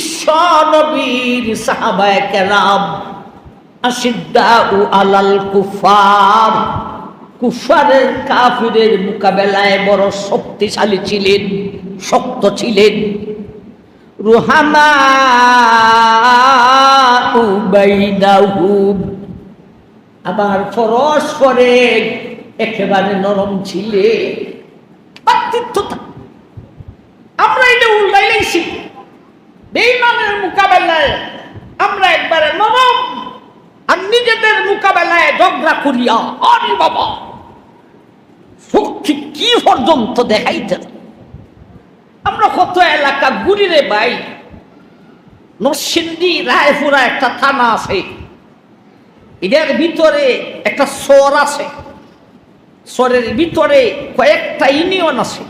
বিশ্ব নবীর সাহাবায় কেরাম আসিদ্দা ও আলাল কুফার। কুফারের কাফিরের মোকাবেলায় বড় শক্তিশালী ছিলেন, শক্ত ছিলেন। রুহামা আবার ফরস করে একেবারে নরম ছিলে। পার্থিত্যতা আমরা এটা উল্টাইলেছি বেইমানের মোকাবেলায় আমরা একবারে নরম আর নিজেদের মোকাবেলায় ঝগড়া করিয়া আরে বাবা শক্তি কি পর্যন্ত দেখাইতে? আমরা কত এলাকা ঘুরিরে ভাই নরসিংদী, রায়পুরা একটা থানা আছে, এদের ভিতরে একটা স্বর আছে স্বরের ভিতরে কয়েকটা ইউনিয়ন আছে।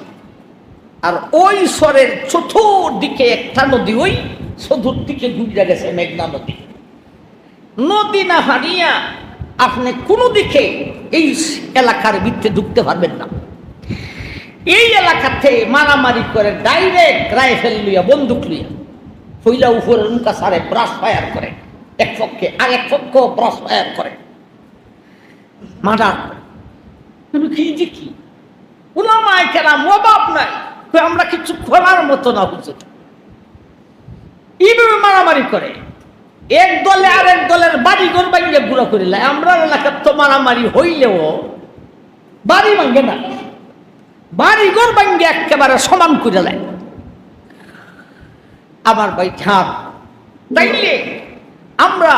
আর ওই স্বরের চতুর্দিকে একটা নদী, ওই চতুর্দিকে ঘুরে গেছে মেঘনা নদী। নদী না হারিয়া আপনি কোনো দিকে এই এলাকার ভিতরে ঢুকতে পারবেন না। এই এলাকাতে মারামারি করে ডাইরেক্ট রাইফেল লইয়া, বন্দুক লইয়া, ফইলা উপরে মুখা সারে ব্রাশ ফায়ার করে, এক পক্ষে আর এক পক্ষ ব্রাশ ফায়ার করে। মার্ডার কি যে কি? উলামায় কেরাম অভাব নাই। আমরা কিছু করার মতো না, হুজুর। এইভাবে মারামারি করে। এক দলে আরেক দলের বাড়ি ঘর ভাঙ্গে গুঁড়ো করিলে আমরা এলাকার তো মারামারি হইলেও বাড়ি ভাঙ্গে না। বাড়ি ঘর ভাঙ্গে একেবারে সমান করে দেয় আমার ভাই ঝাঁপ তাইলে আমরা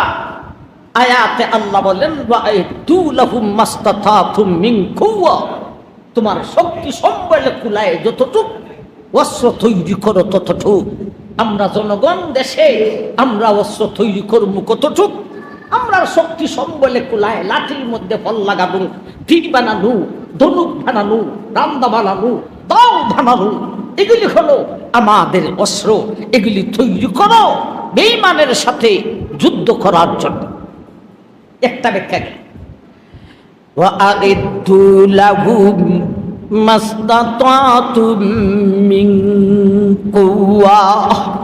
আয়াতে আল্লাহ বলেন, "ওয়াইদু লাহুম মাস্তাতাতুম মিন কুওয়া। তোমার শক্তি সম্বলে কুলায় যতটুক অস্ত্র তৈরি করো ততটুক। আমরা জনগণ দেশে, আমরা অস্ত্র তৈরি করব কতটুক? আমরা শক্তি সম্বলে কুলায় লাঠির মধ্যে ফল লাগাবো, তীর বানানো ধনুক বানানো রান্দা বানানো দাও বানানো এগুলি হলো আমাদের অস্ত্র। এগুলি তৈরি করো বেইমানের সাথে যুদ্ধ করার জন্য। একটা ব্যাখ্যা ما استطعتم من قوة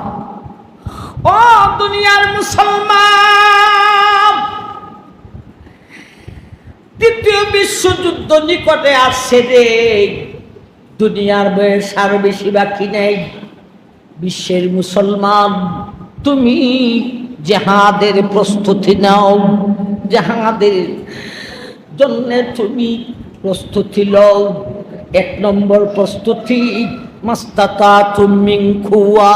ও দুনিয়ার মুসলমান দ্বিতীয় বিশ্বযুদ্ধ নিকটে আসছে রে দুনিয়ার বয়স আর বেশি বাকি নেই বিশ্বের মুসলমান তুমি জাহাদের প্রস্তুতি নাও জাহাদের জন্য তুমি প্রস্তুতি লও এক নম্বর প্রস্তুতি মাস্তাতা তুমি খুয়া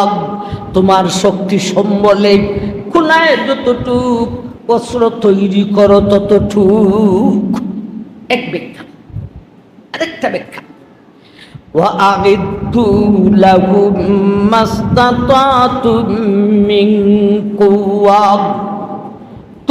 তোমার শক্তি সম্বলে খুলায় যতটুক অস্ত্র তৈরি করো ততটুক এক ব্যাখ্যা আরেকটা ব্যাখ্যা وأعدوا لهم ما استطعتم من قوة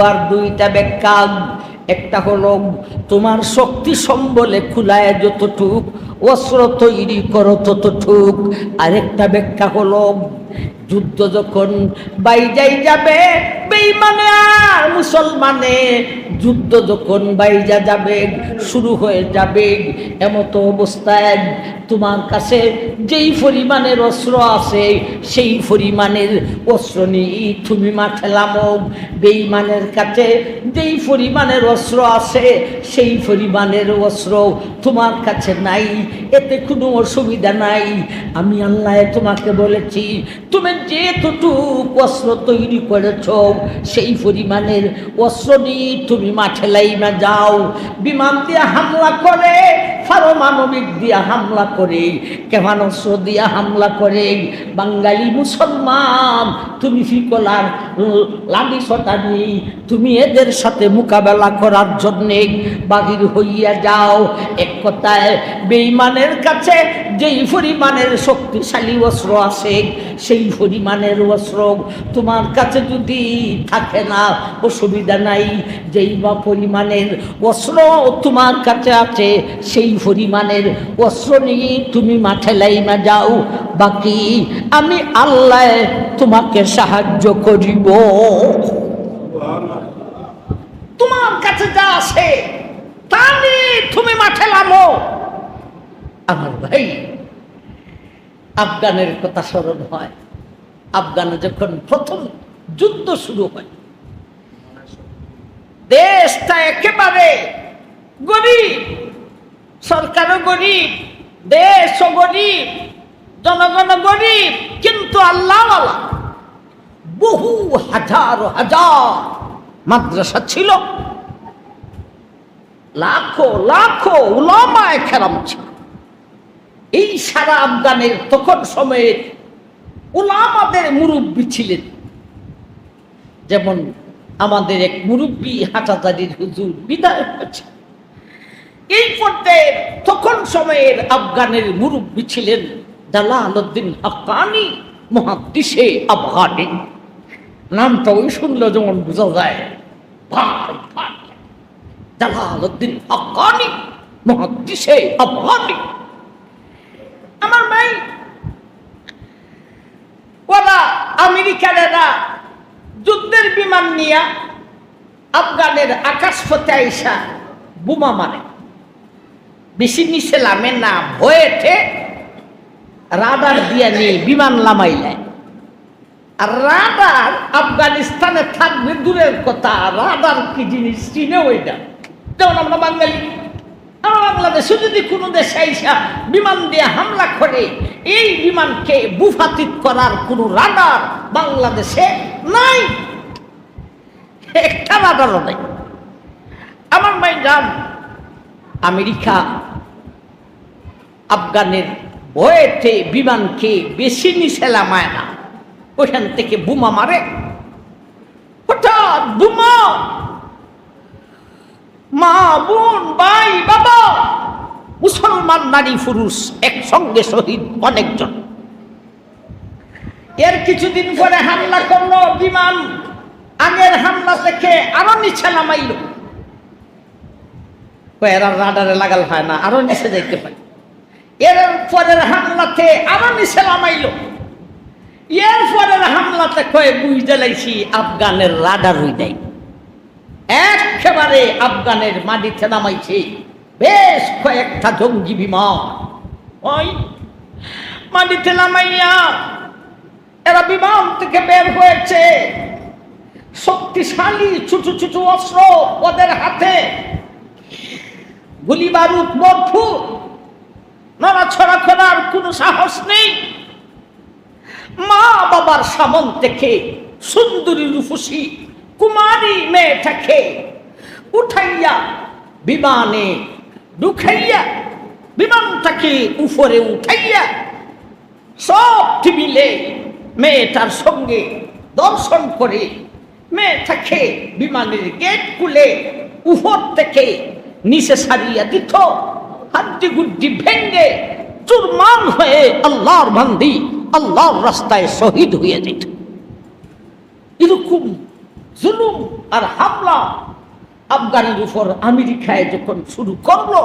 আর দুইটা ব্যাখ্যা একটা হলো, তোমার শক্তি সম্বলে খুলায় যতটুক, অস্ত্র তৈরি করো ততটুক। আরেকটা ব্যাখ্যা হলো, যুদ্ধ যখন বাইজাই যাবে বেইমানে আর মুসলমানে যুদ্ধ যখন বাইজা যাবে, শুরু হয়ে যাবে, এমত অবস্থায় তোমার কাছে যেই পরিমাণের অস্ত্র আছে, সেই পরিমাণের অস্ত্র নিয়ে তুমি মাঠে লামো বেইমানের কাছে যেই পরিমাণের অস্ত্র আছে, সেই পরিমাণের অস্ত্র তোমার কাছে নাই। এতে কোনো অসুবিধা নাই। আমি আল্লাহ তোমাকে বলেছি, তুমি যেটুকু অস্ত্র তৈরি করেছ সেই পরিমাণের অস্ত্র নিয়ে তুমি মাঠে লাইমা যাও। বিমান দিয়ে হামলা করে, পারমাণবিক দিয়ে হামলা করে, ক্ষেপণাস্ত্র দিয়ে হামলা করে। বাঙালি মুসলমান, তুমি ফিকলার লাঠি শতানি তুমি এদের সাথে মোকাবেলা করার জন্যে বাহির হইয়া যাও? এক কথায় বেইমানের কাছে যেই পরিমাণের শক্তিশালী অস্ত্র আছে, সেই পরিমাণের অস্ত্র তোমার কাছে যদি থাকে না, অসুবিধা নাই। যেই বা পরিমাণের অস্ত্র তোমার কাছে আছে, সেই পরিমাণের অস্ত্র নিয়ে তুমি মাঠে লাইমা যাও। বাকি আমি আল্লাহ তোমাকে সাহায্য করিব। তোমার কাছে যা আছে, তা নিয়ে তুমি মাঠে নামো। আমার ভাই আফগানের কথা স্মরণ হয়। আফগানে যখন প্রথম যুদ্ধ শুরু হয়, দেশটা একেবারে গরিব, সরকারও গরিব, দেশও গরিব, জনগণ গরিব, কিন্তু আল্লাহ বহু হাজার হাজার মাদ্রাসা ছিল। লাখো লাখো উলামায় খেরাম ছিল। এই সারা আফগানের তখন সময়ে উলামাদের মুরব্বী ছিলেন। যেমন আমাদের এক মুরব্বী হাটাজারির হুজুর বিদায় হয়েছে এই পর্যায়ে তখন সময়ের আফগানের মুরব্বী ছিলেন জালালউদ্দিন হাক্কানি, মহাদিসে আফগানি। নামটা ওই শুনলে যেমন বোঝা যায়, ভাই ভাই। হাক্কানি, মহাদিসে আফগানি। আমার ভাই ওরা আমেরিকানেরা যুদ্ধের বিমান নিয়ে আফগানের আকাশপথে আইসা বোমা মারে। বেশি নিচে লামে না ভয়েতে রাডার দিয়ে নিয়ে বিমান লামাইলেন আর রাডার আফগানিস্তানে থাকবে দূরের কথা রাডার কি জিনিস চিনে ওইটা যেমন আমরা বাঙালি। বাংলাদেশে যদি কোনো দেশে আইসা বিমান দিয়ে হামলা করে, এই বিমানকে বুফাতিত করার রাডার বাংলাদেশে নাই। একটা রাডারও আমার ভাই যান আমেরিকা। আফগানের ভয়েতে বিমানকে বেশি নিচে লামায় না। ওইখান থেকে বোমা মারে। হঠাৎ বোমা মা, বোন, ভাই, বাবা। মুসলমান, নারী, পুরুষ একসঙ্গে শহীদ অনেকজন। এর কিছুদিন পরে হামলা করল বিমান। আগের হামলা থেকে আরও নিচে নামাইল। এরা রাডারে লাগাল হয় না, আরও নিচে যাইতে পারে এর পরের হামলাতে আরও নিচে নামাইল। এর পরের হামলাতে কয়ে বুঝ জ্বালাইছি আফগানের রাডার হই নাই একেবারে আফগানের মাটিতে নামাইছে। বেশ কয়েকটা জঙ্গি বিমান। ওই মাটিতে নামাইয়া এরা বিমান থেকে বের হয়েছে। শক্তিশালী ছোট ছোট অস্ত্র ওদের হাতে। গুলি বারুদ মরফু। নড়াছড়া করার কোনো সাহস নেই। মা বাবার সামন থেকে সুন্দরী রূপসী কুমারী মেয়েটাকে উঠাইয়া বিমানে ঢুকাইয়া বিমানটাকে উপরে উঠাইয়া সব টিবিলে মেয়েটার সঙ্গে দর্শন করে মেয়েটাকে বিমানের গেট খুলে উপর থেকে নিচে সারিয়া দিত হাড্ডি গুড্ডি ভেঙ্গে চুরমান হয়ে আল্লাহর বান্দি, আল্লাহর রাস্তায় শহীদ হয়ে যেত। এরকম জুলুম আর হামলা আফগানের উপর আমেরিকায় যখন শুরু করলো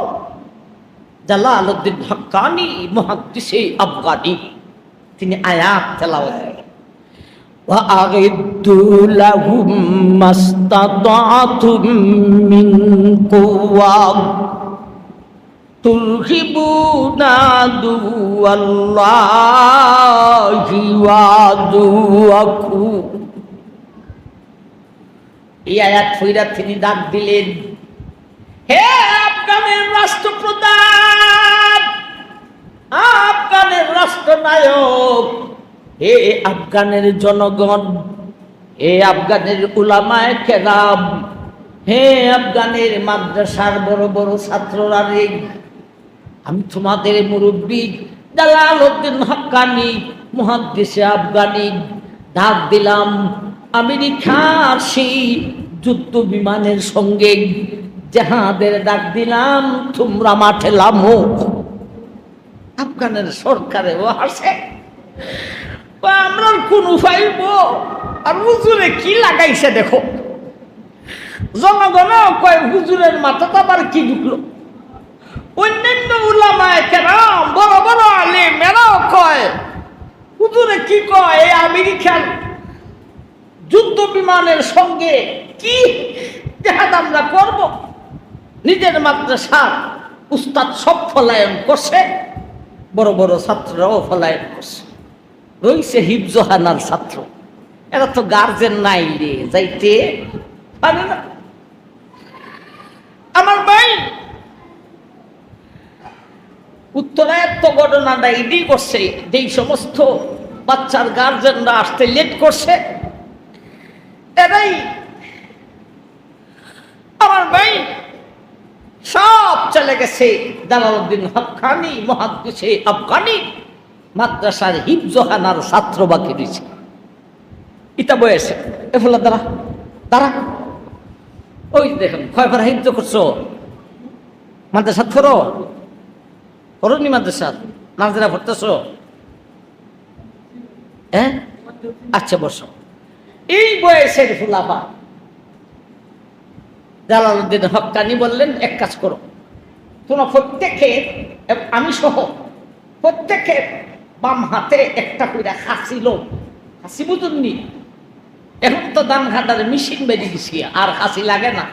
জালালউদ্দিন হক্কানি মহাদ্দিসে আফগানি তিনি আয়াত তেলাওয়াত করেন। وأعدوا لهم ما استطعتم من قوة ترهبون عدو الله وعدوكم এই আয়াত ফইরা তিনি ডাক দিলেন, হে আফগানের রাষ্ট্রপ্রধান, আফগানের রাষ্ট্রনায়ক, হে আফগানের জনগণ, হে আফগানের উলামায় কেরাম, হে আফগানের মাদ্রাসার বড় বড় ছাত্ররা রে, আমি তোমাদের মুরব্বী জালালউদ্দিন হক্কানি মহাদ্দেশে আফগানি, ডাক দিলাম আমেরিকার সেই যুদ্ধ বিমানের সঙ্গে জাহাদের ডাক দিলাম, তোমরা মাঠে লামো আফগানের সরকারে ও হাসে আমরা কোন উপায় আর হুজুরে কি লাগাইছে দেখো? জনগণ কয়, হুজুরের মাথাটা আবার কি ঢুকলো? অন্যান্য উলামায় কেরাম, বড় বড় আলে মেরাও কয়, হুজুরে কি কয়, এই আমেরিকার যুদ্ধ বিমানের সঙ্গে কি দেখাত আমরা করব? নিজের মাদ্রাসা উস্তাদ সব ফলায়ন করছে, বড় বড় ছাত্ররাও ফলায়ন করছে। রইছে হিফজহানার ছাত্র। এরা তো গার্জেন নাই রে, যাইতে পারে না। আমার ভাই, উত্তরায়ত্ত ঘটনাটা ইডি করছে, যেই সমস্ত বাচ্চার গার্জেনরা আসতে লেট করছে এরাই আমার ভাই সব চলে গেছে দালালউদ্দিন হকানি মহাদ্দেশে আফগানি মাদ্রাসার হিফজহানার ছাত্র বাকি দিয়েছে ইটা বয়সে এ ফলে, দাঁড়া দাঁড়া। ওই দেখুন কয়বার হিফজ করছ? মাদ্রাসাত করো করনি মাদ্রাসাত? নাজরা পড়তেছ? হ্যাঁ? আচ্ছা বসো। এই বয়সের ফুলাবা জালালউদ্দিন হকানি বললেন, এক কাজ করো। তোমরা প্রত্যেকে আমি সহ প্রত্যেকে বাম হাতে একটা করে হাসিল হাসি বুঝুননি এখন তো দান ঘাটার মেশিন বেরিয়ে গেছি আর হাসি লাগে না।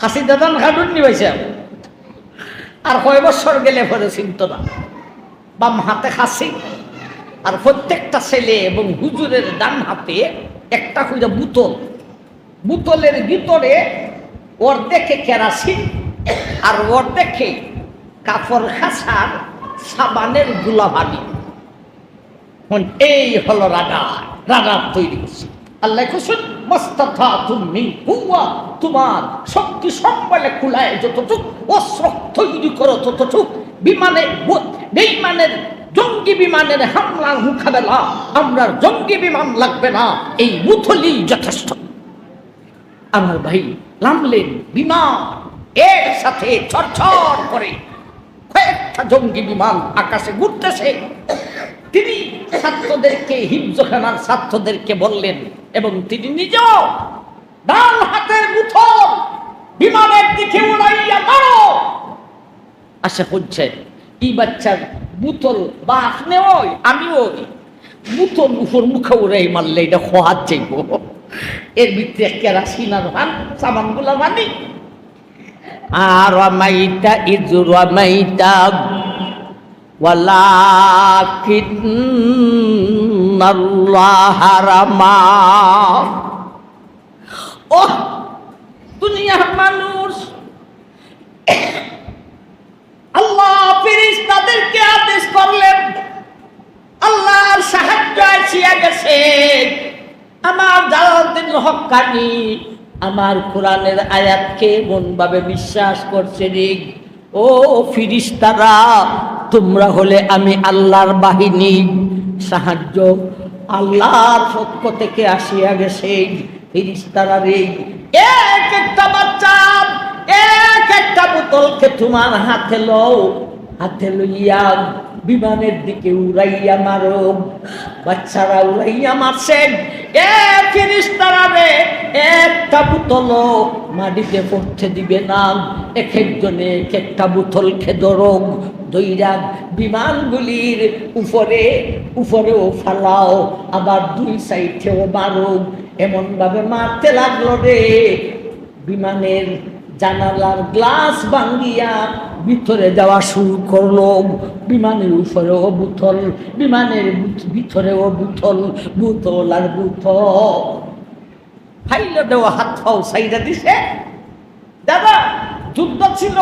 হাসি হাসিতে দান ঘাটুননি পাইছে আর কয় বছর গেলে পরে চিন্ত না। বাম হাতে হাসি আর প্রত্যেকটা ছেলে এবং হুজুরের ডান হাতে একটা করে বুতল। বুতলের ভিতরে দেখে কেরাসিন আর দেখে কাপড় খাসার সাবানের গুলাভানি এই হলো রাডার রাডার তৈরি করছে আল্লাহ কুসুন মস্তাথা তুমি হুয়া তোমার শক্তি সম্বলে কুলায় যতটুক, অস্ত্র তৈরি করো ততটুক। বিমানে, বিমানের, জঙ্গি বিমানের হামলার মোকাবেলা আমরা জঙ্গি বিমান লাগবে না, এই মুথলি যথেষ্ট। আমার ভাই, নামলেন বিমান। এর সাথে ছড়ছড় করে কয়েকটা জঙ্গি বিমান আকাশে ঘুরতেছে। তিনি ছাত্রদেরকে হিফজখানার ছাত্রদেরকে বললেন, এবং তিনি নিজেও ডান হাতের মুঠো বিমানের দিকে উড়াইয়া মারো। আশা করছেন এই বাচ্চার বুতল বা আপনি ওই, আমি ওই। বুতল উপর মুখে উড়াই মারলে এটা খোয়ার চাইব এর ভিতরে কেরাসিন আর ভান সামানগুলা মানি। আর রমাইটা ইজু রমাইটা ولكن الله رمى ও দুনিয়ার মানুষ আল্লাহ ফেরেশতাদেরকে আদেশ করলেন আল্লাহর সাহায্য আসিয়া গেছে আমার জালালউদ্দিন হক্কানি আমার কোরআনের আয়াতকে মনভাবে বিশ্বাস করছে রে। ও ফিরিস্তারা, তোমরা হলে আমি আল্লাহর বাহিনী। সাহায্য আল্লাহর পক্ষ থেকে আসিয়া গেছে ফিরিস্তারা রে। এক একটা বাচ্চা, এক একটা বোতলকে তোমার হাতে লও। হাতে লইয়া বিমানের দিকে উড়াইয়া মারো। বাচ্চারা উড়াইয়া মারছে। একটা মাটিতে দিবে না। খেদরক বিমানগুলির উপরে, উপরেও ফালাও, আবার দুই সাইডেও মারো এমনভাবে মারতে লাগল রে। বিমানের জানালার গ্লাস ভাঙ্গিয়া ভিতরে যাওয়া শুরু করল। বিমানের উপরেও বুথল বিমানের ভিতরেও বুথল বুথল আর বুথল দেওয়া হাত পাও সাইডা দিছে। দাদা, যুদ্ধ ছিল